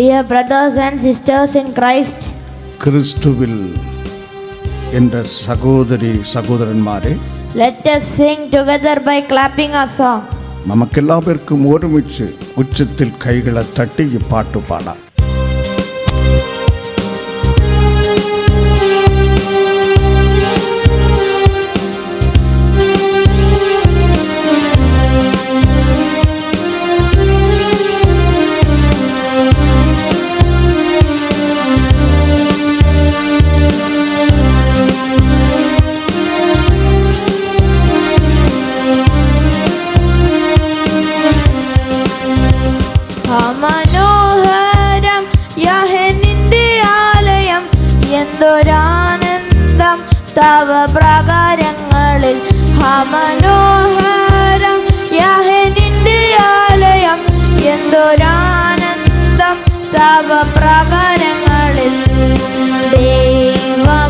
Dear brothers and sisters in Christ கிறிஸ்துவில் என்ற சகோதரி சகோதரன்மாரே let us sing together by clapping a song நமக்கெல்லாவருக்கும் ஒருமிச்சு உச்சத்தில் கைகளை தட்டி இப்பாட்டு பாடலாம் തവ പ്രകാരങ്ങളിൽ ഹമനോഹരം യഹനിന്റെ ആലയം എന്തൊരാനന്ദം തവ പ്രകാരങ്ങളിൽ ദൈവമേ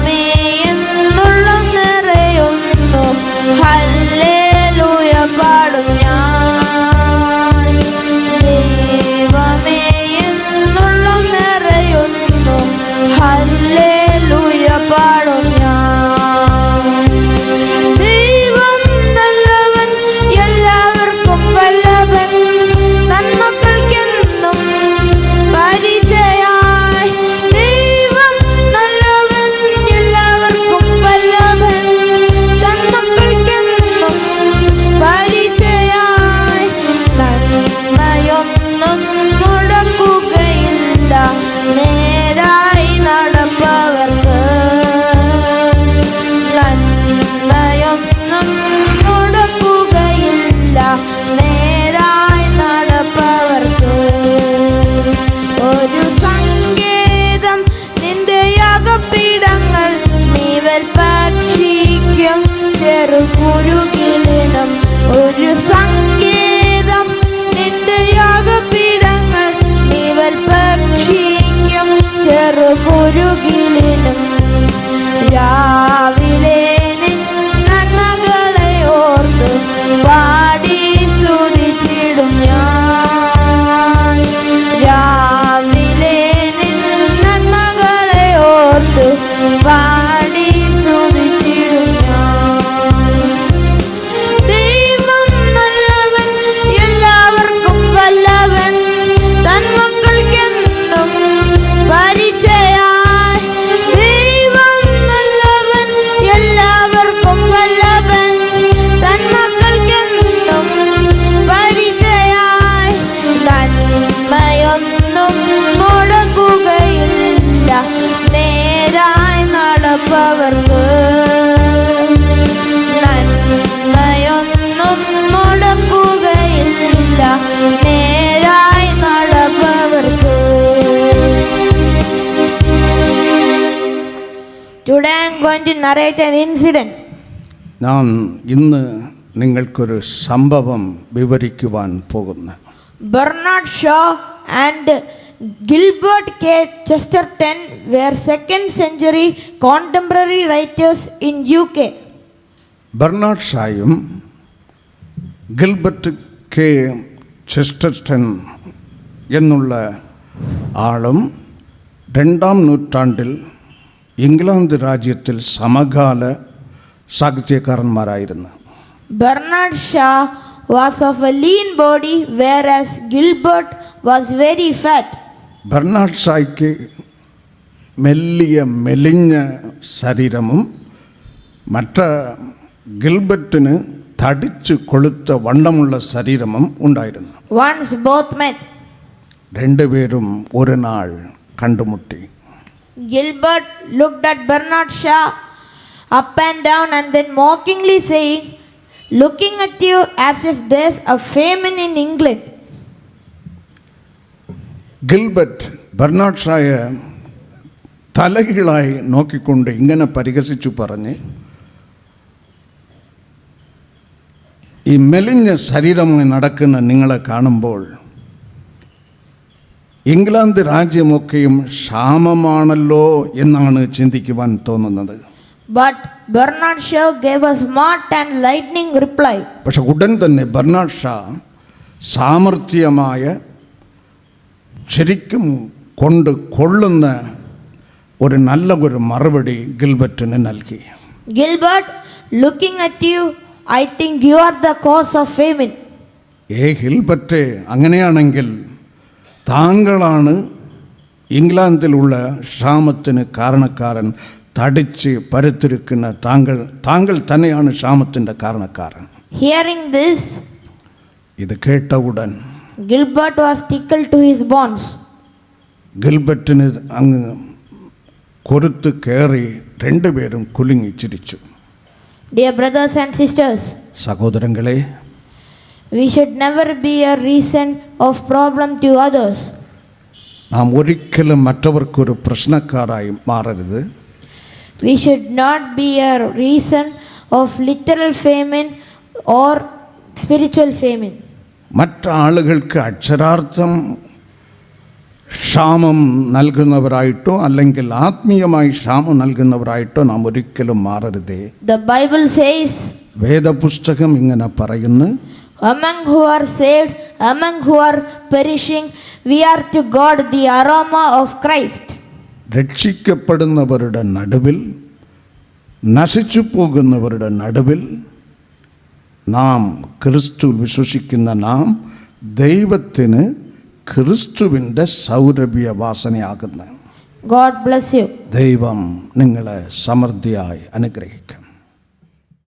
നടപ്പവർക്ക് നന്മയൊന്നും മുടക്കുകയില്ല. നേരായി നടപ്പവർക്ക്. I am going to narrate an incident. ഞാൻ ഇന്ന് നിങ്ങൾക്കൊരു സംഭവം വിവരിക്കുവാൻ പോകുന്നു. Bernard Shaw and Gilbert K. Chesterton were second century contemporary writers in UK. Bernard ഷായും ഗിൽബർട്ട് കെ ചെസ്റ്റർട്ടൺ എന്നുള്ള ആളും രണ്ടാം നൂറ്റാണ്ടിൽ ഇംഗ്ലണ്ട് രാജ്യത്തിൽ സമകാല സാഹിത്യകാരന്മാരായിരുന്നു Bernard Shaw was of a lean body, whereas Gilbert was very fat. Bernard ഷായ്ക്ക് മെല്ലിയ മെലിഞ്ഞ ശരീരവും മറ്റ ഗിൽബർട്ടിന് തടിച്ചു കൊളുത്ത വണ്ണമുള്ള ശരീരവും ഉണ്ടായിരുന്നു Once both met. രണ്ടുപേരും ഒരു നാൾ കണ്ടുമുട്ടി Gilbert looked at Bernard Shaw up and down and then mockingly saying, Looking at you as if there's a famine in England. Gilbert Bernard ഷായ തലകീഴായി നോക്കിക്കൊണ്ട് ഇങ്ങനെ പരിഹസിച്ചു പറഞ്ഞ് ഈ മെലിഞ്ഞ ശരീരമായി നടക്കുന്ന നിങ്ങളെ കാണുമ്പോൾ ഇംഗ്ലണ്ട് രാജ്യമൊക്കെയും ക്ഷാമമാണല്ലോ എന്നാണ് ചിന്തിക്കുവാൻ തോന്നുന്നത് But Bernard Shaw gave a smart and lightning reply. പക്ഷെ ഉടൻ തന്നെ ബെർണാഡ് ഷാ സാമർഥ്യമായ ശരിക്കും കൊണ്ട് കൊള്ളുന്ന ഒരു നല്ല ഒരു മറുപടി ഗിൽബർട്ടിന് നൽകി Gilbert, looking at you, I think you are the cause of famine. A Gilbert അങ്ങനെയാണെങ്കിൽ താങ്കളാണ് ഇംഗ്ലണ്ടിലുള്ള ക്ഷാമത്തിന് കാരണക്കാരൻ തടിച്ച് പരുത്തിരിക്കുന്ന താങ്കൾ താങ്കൾ തന്നെയാണ് ക്ഷാമത്തിൻ്റെ കാരണക്കാരൻ Hearing this, ഇത് കേട്ട ഉടൻ Gilbert was tickled to his bones. ഗിൽബർട്ടിന് അങ്ങ് കൊരുത്ത് കയറി രണ്ടുപേരും കുലുങ്ങി ചിരിച്ചു Dear brothers and sisters, സഹോദരങ്ങളെ we should never be a reason of problem to others. നാം ഒരിക്കലും മറ്റവർക്കൊരു പ്രശ്നക്കാരായി മാറരുത് We should not be a reason of literal famine or spiritual famine. മറ്റാളുകൾക്ക് അക്ഷരാർത്ഥം ക്ഷാമം നൽകുന്നവരായിട്ടോ അല്ലെങ്കിൽ ആത്മീയമായി ക്ഷാമം നൽകുന്നവരായിട്ടോ നാം ഒരിക്കലും മാറരുതേ ദ ബൈബിൾ സേസ് വേദപുസ്തകം ഇങ്ങനെ പറയുന്നു Among who are saved, among who are perishing, we are to God the aroma of Christ. രക്ഷിക്കപ്പെടുന്നവരുടെ നടുവിൽ നശിച്ചു പോകുന്നവരുടെ നടുവിൽ നാം ക്രിസ്തു വിശ്വസിക്കുന്ന നാം ദൈവത്തിന് ക്രിസ്തുവിന്റെ സൗരഭ്യ വാസനയാകുന്ന ഗോഡ് ബ്ലസ് യു ദൈവം നിങ്ങളെ സമൃദ്ധിയായി അനുഗ്രഹിക്കും.